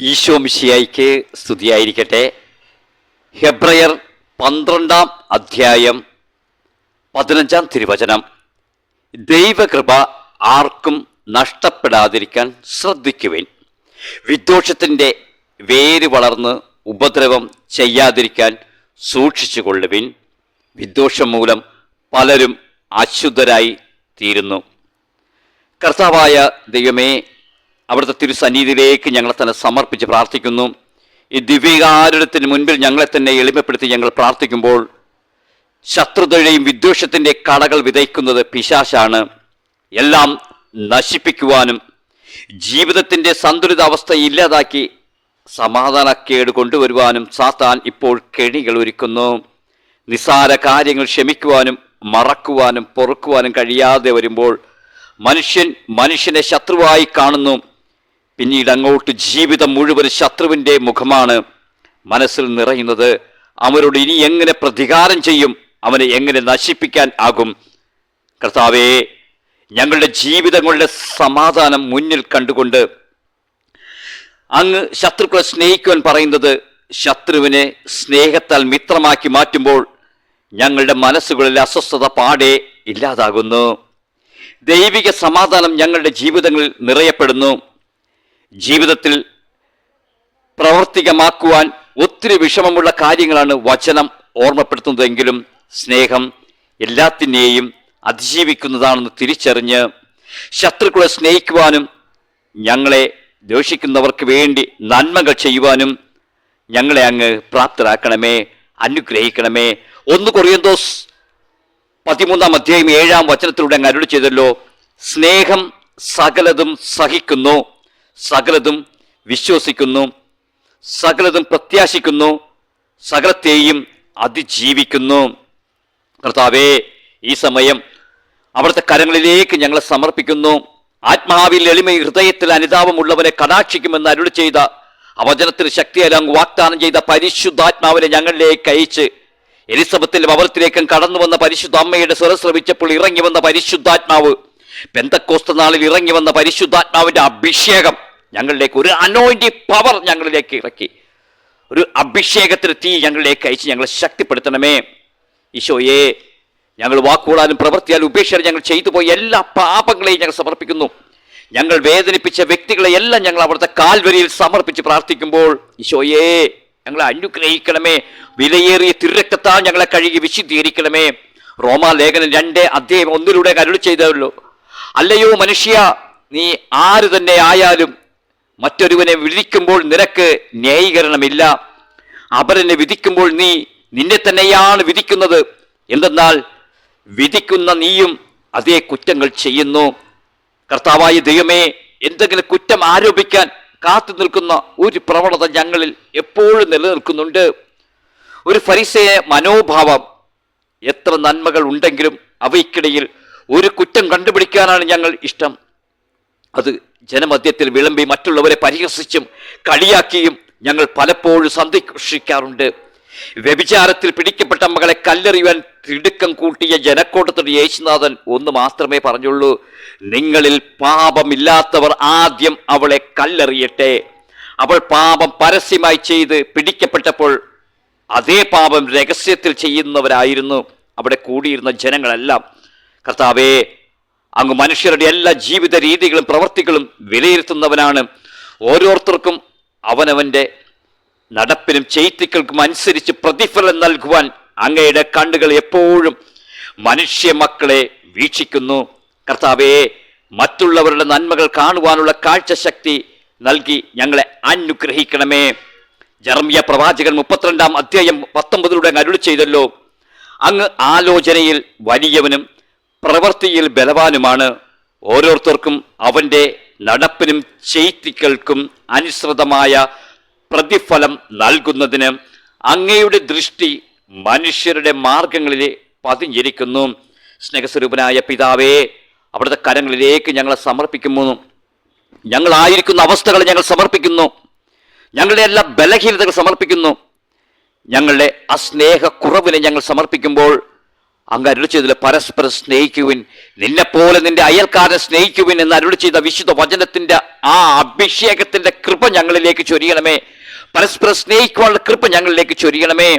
ഈശോ മിശിയായിക്ക് സ്തുതിയായിരിക്കട്ടെ. ഹെബ്രയർ പന്ത്രണ്ടാം അധ്യായം പതിനഞ്ചാം തിരുവചനം. ദൈവകൃപ ആർക്കും നഷ്ടപ്പെടാതിരിക്കാൻ ശ്രദ്ധിക്കുവിൻ. വിദ്വേഷത്തിന്റെ വേര് വളർന്ന് ഉപദ്രവം ചെയ്യാതിരിക്കാൻ സൂക്ഷിച്ചുകൊള്ളുവിൻ. വിദ്വേഷം മൂലം പലരും അശുദ്ധരായി തീരുന്നു. കർത്താവായ ദൈവമേ അവിടുത്തെ തിരുസന്നിധിയിലേക്ക് ഞങ്ങളെ തന്നെ സമർപ്പിച്ച് പ്രാർത്ഥിക്കുന്നു. ഈ ദിവ്യകാരുടത്തിന് മുൻപിൽ ഞങ്ങളെ തന്നെ എളിമപ്പെടുത്തി ഞങ്ങൾ പ്രാർത്ഥിക്കുമ്പോൾ ശത്രുതയുടെയും വിദ്വേഷത്തിന്റെ കടകൾ വിതയ്ക്കുന്നത് പിശാശാണ്. എല്ലാം നശിപ്പിക്കുവാനും ജീവിതത്തിന്റെ സന്തുലിതാവസ്ഥ ഇല്ലാതാക്കി സമാധാനക്കേട് കൊണ്ടുവരുവാനും സാത്താൻ ഇപ്പോൾ കെണികൾ ഒരുക്കുന്നു. നിസാര കാര്യങ്ങൾ ക്ഷമിക്കുവാനും മറക്കുവാനും പൊറുക്കുവാനും കഴിയാതെ വരുമ്പോൾ മനുഷ്യൻ മനുഷ്യനെ ശത്രുവായി കാണുന്നു. പിന്നീട് അങ്ങോട്ട് ജീവിതം മുഴുവൻ ശത്രുവിന്റെ മുഖമാണ് മനസ്സിൽ നിറയുന്നത്. അവരോട് ഇനി എങ്ങനെ പ്രതികാരം ചെയ്യും? അവനെ എങ്ങനെ നശിപ്പിക്കാൻ ആകും? കർത്താവേ ഞങ്ങളുടെ ജീവിതങ്ങളുടെ സമാധാനം മുന്നിൽ കണ്ടുകൊണ്ട് അങ്ങ് ശത്രുക്കളെ സ്നേഹിക്കുവാൻ പറയുന്നത് ശത്രുവിനെ സ്നേഹത്താൽ മിത്രമാക്കി മാറ്റുമ്പോൾ ഞങ്ങളുടെ മനസ്സുകളിൽ അസ്വസ്ഥത പാടെ ഇല്ലാതാകുന്നു. ദൈവിക സമാധാനം ഞങ്ങളുടെ ജീവിതങ്ങളിൽ നിറയപ്പെടുന്നു. ജീവിതത്തിൽ പ്രവർത്തികമാക്കുവാൻ ഒത്തിരി വിഷമമുള്ള കാര്യങ്ങളാണ് വചനം ഓർമ്മപ്പെടുത്തുന്നതെങ്കിലും സ്നേഹം എല്ലാത്തിനെയും അതിജീവിക്കുന്നതാണെന്ന് തിരിച്ചറിഞ്ഞ് ശത്രുക്കളെ സ്നേഹിക്കുവാനും ഞങ്ങളെ ദ്വേഷിക്കുന്നവർക്ക് വേണ്ടി നന്മകൾ ചെയ്യുവാനും ഞങ്ങളെ അങ്ങ് പ്രാപ്തരാക്കണമേ അനുഗ്രഹിക്കണമേ. ഒന്ന് കൊറിയന്തോസ് പതിമൂന്നാം അധ്യായം ഏഴാം വചനത്തിലൂടെ അങ്ങ് അരുളി ചെയ്തല്ലോ സ്നേഹം സകലതും സഹിക്കുന്നു. സകലതും വിശ്വസിക്കുന്നു സകലതും പ്രത്യാശിക്കുന്നു സകലത്തെയും അതിജീവിക്കുന്നു. കർത്താവേ ഈ സമയം അവിടുത്തെ കരങ്ങളിലേക്ക് ഞങ്ങളെ സമർപ്പിക്കുന്നു. ആത്മാവിൽ എളിമ ഹൃദയത്തിൽ അനുതാപമുള്ളവനെ കടാക്ഷിക്കുമെന്ന് അരുളി ചെയ്ത അവചനത്തിന് ശക്തിയെല്ലാം വാഗ്ദാനം ചെയ്ത പരിശുദ്ധാത്മാവിനെ ഞങ്ങളിലേക്ക് അയച്ച് എലിസബത്തിന്റെ ഭവനത്തിലേക്കും കടന്നു വന്ന പരിശുദ്ധ അമ്മയുടെ സ്വരം ശ്രവിച്ചപ്പോൾ ഇറങ്ങി വന്ന പരിശുദ്ധാത്മാവ് പെന്തക്കോസ്ത നാളിൽ ഇറങ്ങി വന്ന പരിശുദ്ധാത്മാവിന്റെ അഭിഷേകം ഞങ്ങളിലേക്ക് ഒരു അനോയിന്റെ പവർ ഞങ്ങളിലേക്ക് ഇറക്കി. ഒരു അഭിഷേകത്തിന് തീ ഞങ്ങളിലേക്ക് അയച്ച് ഞങ്ങളെ ശക്തിപ്പെടുത്തണമേ. ഈശോയെ ഞങ്ങൾ വാക്കുകൂടാനും പ്രവർത്തിയാലും ഉപേക്ഷിച്ചാലും ഞങ്ങൾ ചെയ്തു പോയ എല്ലാ പാപങ്ങളെയും ഞങ്ങൾ സമർപ്പിക്കുന്നു. ഞങ്ങൾ വേദനിപ്പിച്ച വ്യക്തികളെ എല്ലാം ഞങ്ങൾ അവിടുത്തെ കാൽവരിയിൽ സമർപ്പിച്ച് പ്രാർത്ഥിക്കുമ്പോൾ ഈശോയെ ഞങ്ങളെ അനുഗ്രഹിക്കണമേ. വിലയേറിയ തിരക്കത്താൽ ഞങ്ങളെ കഴുകി വിശുദ്ധീകരിക്കണമേ. റോമാ ലേഖനം രണ്ട് അധ്യായം ഒന്നിലൂടെ കരുളി ചെയ്തല്ലോ. അല്ലയോ മനുഷ്യ നീ ആര് തന്നെ ആയാലും മറ്റൊരുവനെ വിധിക്കുമ്പോൾ നിനക്ക് ന്യായീകരണമില്ല. അപരനെ വിധിക്കുമ്പോൾ നീ നിന്നെ തന്നെയാണ് വിധിക്കുന്നത്. എന്തെന്നാൽ വിധിക്കുന്ന നീയും അതേ കുറ്റങ്ങൾ ചെയ്യുന്നു. കർത്താവായ ദൈവമേ എന്തെങ്കിലും കുറ്റം ആരോപിക്കാൻ കാത്തു നിൽക്കുന്ന ഒരു പ്രവണത ഞങ്ങളിൽ എപ്പോഴും നിലനിൽക്കുന്നുണ്ട്. ഒരു ഫരിസയ മനോഭാവം. എത്ര നന്മകൾ ഉണ്ടെങ്കിലും അവയ്ക്കിടയിൽ ഒരു കുറ്റം കണ്ടുപിടിക്കാനാണ് ഞങ്ങൾ ഇഷ്ടം. അത് ജനമധ്യത്തിൽ വിളമ്പി മറ്റുള്ളവരെ പരിഹസിച്ചും കളിയാക്കിയും ഞങ്ങൾ പലപ്പോഴും സന്തോഷിക്കാറുണ്ട് വ്യഭിചാരത്തിൽ പിടിക്കപ്പെട്ട മകളെ കല്ലെറിയുവാൻ തിടുക്കം കൂട്ടിയ ജനക്കൂട്ടത്തോട് യേശുനാഥൻ ഒന്ന് മാത്രമേ പറഞ്ഞുള്ളൂ. നിങ്ങളിൽ പാപമില്ലാത്തവർ ആദ്യം അവളെ കല്ലെറിയട്ടെ. അവൾ പാപം പരസ്യമായി ചെയ്ത് പിടിക്കപ്പെട്ടപ്പോൾ അതേ പാപം രഹസ്യത്തിൽ ചെയ്യുന്നവരായിരുന്നു. അവിടെ കൂടിയിരുന്ന ജനങ്ങളെല്ലാം കർത്താവേ അങ്ങ് മനുഷ്യരുടെ എല്ലാ ജീവിത രീതികളും പ്രവർത്തികളും വിലയിരുത്തുന്നവനാണ്. ഓരോരുത്തർക്കും അവനവന്റെ നടപ്പിനും ചെയ്ത്തികൾക്കും അനുസരിച്ച് പ്രതിഫലം നൽകുവാൻ അങ്ങയുടെ കണ്ണുകൾ എപ്പോഴും മനുഷ്യ മക്കളെ വീക്ഷിക്കുന്നു. കർത്താവേ മറ്റുള്ളവരുടെ നന്മകൾ കാണുവാനുള്ള കാഴ്ചശക്തി നൽകി ഞങ്ങളെ അനുഗ്രഹിക്കണമേ. ജർമ്മിയ പ്രവാചകൻ മുപ്പത്തിരണ്ടാം അധ്യായം പത്തൊമ്പതിലൂടെ അരുളി ചെയ്തല്ലോ അങ്ങ് ആലോചനയിൽ വലിയവനും പ്രവൃത്തിയിൽ ബലവാനുമാണ്. ഓരോരുത്തർക്കും അവന്റെ നടപ്പിനും ചെയ്തികൾക്കും അനുസൃതമായ പ്രതിഫലം നൽകുന്നതിന് അങ്ങയുടെ ദൃഷ്ടി മനുഷ്യരുടെ മാർഗങ്ങളിലെ പതിഞ്ഞിരിക്കുന്നു. സ്നേഹസ്വരൂപനായ പിതാവേ അവിടുത്തെ കരങ്ങളിലേക്ക് ഞങ്ങളെ സമർപ്പിക്കുന്നു. ഞങ്ങളായിരിക്കുന്ന അവസ്ഥകളെ ഞങ്ങൾ സമർപ്പിക്കുന്നു. ഞങ്ങളുടെ എല്ലാ ബലഹീനതകൾ സമർപ്പിക്കുന്നു. ഞങ്ങളുടെ അസ്നേഹക്കുറവിനെ ഞങ്ങൾ സമർപ്പിക്കുമ്പോൾ അങ്ങ് അരുളി ചെയ്തില്ല പരസ്പരം സ്നേഹിക്കുവിൻ. നിന്നെപ്പോലെ നിന്റെ അയൽക്കാരനെ സ്നേഹിക്കുവിൻ എന്ന് അരുളി ചെയ്ത വിശുദ്ധ വചനത്തിന്റെ ആ അഭിഷേകത്തിന്റെ കൃപ ഞങ്ങളിലേക്ക് ചൊരിയണമേ. പരസ്പരം സ്നേഹിക്കുവാനുള്ള കൃപ ഞങ്ങളിലേക്ക് ചൊരിയണമേ.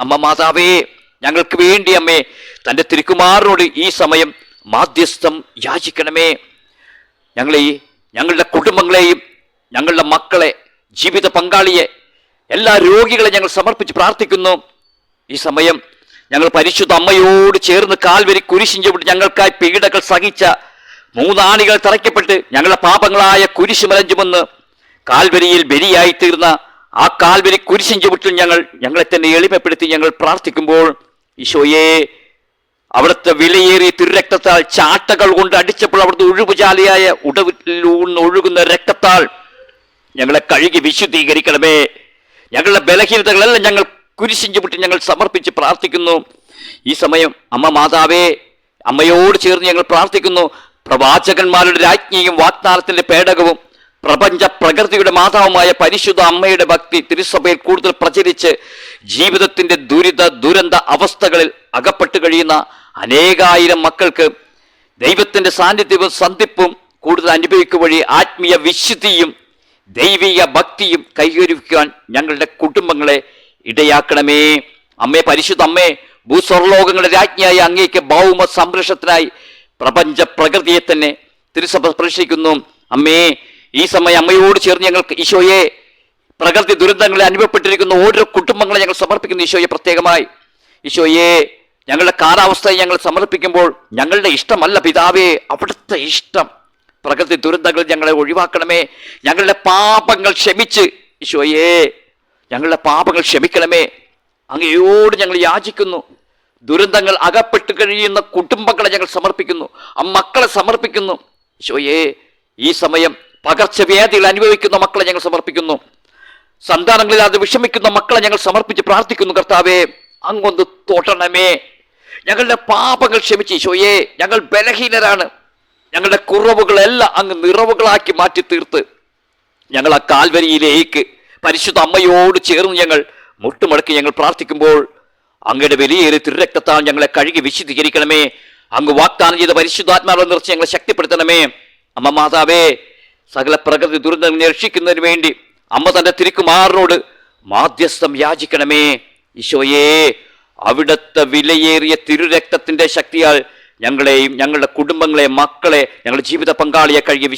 അമ്മ മാതാവേ ഞങ്ങൾക്ക് വേണ്ടി അമ്മേ തന്റെ തിരുക്കുമാറിനോട് ഈ സമയം മാധ്യസ്ഥം യാചിക്കണമേ. ഞങ്ങളെ ഞങ്ങളുടെ കുടുംബങ്ങളെയും ഞങ്ങളുടെ മക്കളെ ജീവിത പങ്കാളിയെ എല്ലാ രോഗികളെ ഞങ്ങൾ സമർപ്പിച്ച് പ്രാർത്ഥിക്കുന്നു. ഈ സമയം ഞങ്ങൾ പരിശുദ്ധ അമ്മയോട് ചേർന്ന് കാൽവരി കുരിശിഞ്ച് വിട്ട് ഞങ്ങൾക്കായി പീഡകൾ സഹിച്ച മൂന്നാണികൾ തറയ്ക്കപ്പെട്ട് ഞങ്ങളുടെ പാപങ്ങളായ കുരിശുമലം മലഞ്ചുമെന്ന് കാൽവരിയിൽ ബലിയായി തീർന്ന ആ കാൽവരി കുരിശിൻ ചുവട്ടിൽ ഞങ്ങൾ ഞങ്ങളെ തന്നെ എളിമപ്പെടുത്തി ഞങ്ങൾ പ്രാർത്ഥിക്കുമ്പോൾ ഈശോയെ അവിടുത്തെ വിലയേറിയ തിരുരക്തത്താൽ ചാട്ടകൾ കൊണ്ട് അടിച്ചപ്പോൾ അവിടുത്തെ ഒഴുകുചാലിയായ ഉടവിലൂന്ന് ഒഴുകുന്ന രക്തത്താൽ ഞങ്ങളെ കഴുകി വിശുദ്ധീകരിക്കണമേ. ഞങ്ങളുടെ ബലഹീനതകളെല്ലാം ഞങ്ങൾ കുരിശിഞ്ചു വിട്ട് ഞങ്ങൾ സമർപ്പിച്ച് പ്രാർത്ഥിക്കുന്നു. ഈ സമയം അമ്മ മാതാവേ അമ്മയോട് ചേർന്ന് ഞങ്ങൾ പ്രാർത്ഥിക്കുന്നു. പ്രവാചകന്മാരുടെ രാജ്ഞിയും വാഗ്ദാനത്തിന്റെ പേടകവും പ്രപഞ്ച പ്രകൃതിയുടെ മാതാവുമായ പരിശുദ്ധ അമ്മയുടെ ഭക്തി തിരുസഭയിൽ കൂടുതൽ പ്രചരിച്ച് ജീവിതത്തിന്റെ ദുരിത ദുരന്ത അവസ്ഥകളിൽ അകപ്പെട്ട് കഴിയുന്ന അനേകായിരം മക്കൾക്ക് ദൈവത്തിന്റെ സാന്നിധ്യവും സന്ധിപ്പും കൂടുതൽ അനുഭവിക്കുക വഴി ആത്മീയ വിശുദ്ധിയും ദൈവിക ഭക്തിയും കൈവരിക്കുവാൻ ഞങ്ങളുടെ കുടുംബങ്ങളെ ഇടയാക്കണമേ. അമ്മേ പരിശുദ്ധ അമ്മേ ഭൂസ്വർലോകങ്ങളുടെ രാജ്ഞിയായ അങ്ങേക്ക് ഭൗമ സംരക്ഷണത്തിനായി പ്രപഞ്ച പ്രകൃതിയെ തന്നെ തിരുസഭ സ്പർശിക്കുന്നു അമ്മേ ഈ സമയം അമ്മയോട് ചേർന്ന് ഞങ്ങൾക്ക് ഈശോയെ പ്രകൃതി ദുരന്തങ്ങളെ അനുഭവപ്പെട്ടിരിക്കുന്ന ഓരോ കുടുംബങ്ങളെ ഞങ്ങൾ സമർപ്പിക്കുന്നു ഈശോയെ പ്രത്യേകമായി. ഈശോയെ ഞങ്ങളുടെ കാലാവസ്ഥയെ ഞങ്ങൾ സമർപ്പിക്കുമ്പോൾ ഞങ്ങളുടെ ഇഷ്ടമല്ല പിതാവേ അവിടുത്തെ ഇഷ്ടം. പ്രകൃതി ദുരന്തങ്ങൾ ഞങ്ങളെ ഒഴിവാക്കണമേ. ഞങ്ങളുടെ പാപങ്ങൾ ക്ഷമിച്ച് ഈശോയെ ഞങ്ങളുടെ പാപങ്ങൾ ക്ഷമിക്കണമേ. അങ്ങയോട് ഞങ്ങൾ യാചിക്കുന്നു. ദുരന്തങ്ങൾ അകപ്പെട്ട് കഴിയുന്ന കുടുംബങ്ങളെ ഞങ്ങൾ സമർപ്പിക്കുന്നു. ആ മക്കളെ സമർപ്പിക്കുന്നു. ഈശോയെ ഈ സമയം പകർച്ചവ്യാധികൾ അനുഭവിക്കുന്ന മക്കളെ ഞങ്ങൾ സമർപ്പിക്കുന്നു. സന്താനങ്ങളില്ലാതെ വിഷമിക്കുന്ന മക്കളെ ഞങ്ങൾ സമർപ്പിച്ച് പ്രാർത്ഥിക്കുന്നു കർത്താവേ. അങ്ങൊന്ന് തൊടണമേ. ഞങ്ങളുടെ പാപങ്ങൾ ക്ഷമിച്ച് ഈശോയെ ഞങ്ങൾ ബലഹീനരാണ്. ഞങ്ങളുടെ കുറവുകളെല്ലാം അങ്ങ് നിറവുകളാക്കി മാറ്റി തീർത്ത് ഞങ്ങൾ ആ കാൽവരിയിലേക്ക് പരിശുദ്ധ അമ്മയോട് ചേർന്ന് ഞങ്ങൾ മുട്ടുമടക്കി ഞങ്ങൾ പ്രാർത്ഥിക്കുമ്പോൾ അങ്ങയുടെ വലിയേറെ തിരുരക്തത്താൽ ഞങ്ങളെ കഴുകി വിശുദ്ധീകരിക്കണമേ. അങ്ങ് വാഗ്ദാനം ചെയ്ത പരിശുദ്ധാത്മാവിനെ നിറച്ച് ഞങ്ങളെ ശക്തിപ്പെടുത്തണമേ. അമ്മ മാതാവേ സകല പ്രകൃതി ദുരന്തങ്ങൾ രക്ഷിക്കുന്നതിന് വേണ്ടി അമ്മ തന്റെ തിരുക്കുമാറിനോട് മാധ്യസ്ഥം യാചിക്കണമേ. ഈശോയേ അവിടുത്തെ വിലയേറിയ തിരുരക്തത്തിന്റെ ശക്തിയാൽ ഞങ്ങളെയും ഞങ്ങളുടെ കുടുംബങ്ങളെ മക്കളെ ഞങ്ങളുടെ ജീവിത പങ്കാളിയെ കഴുകി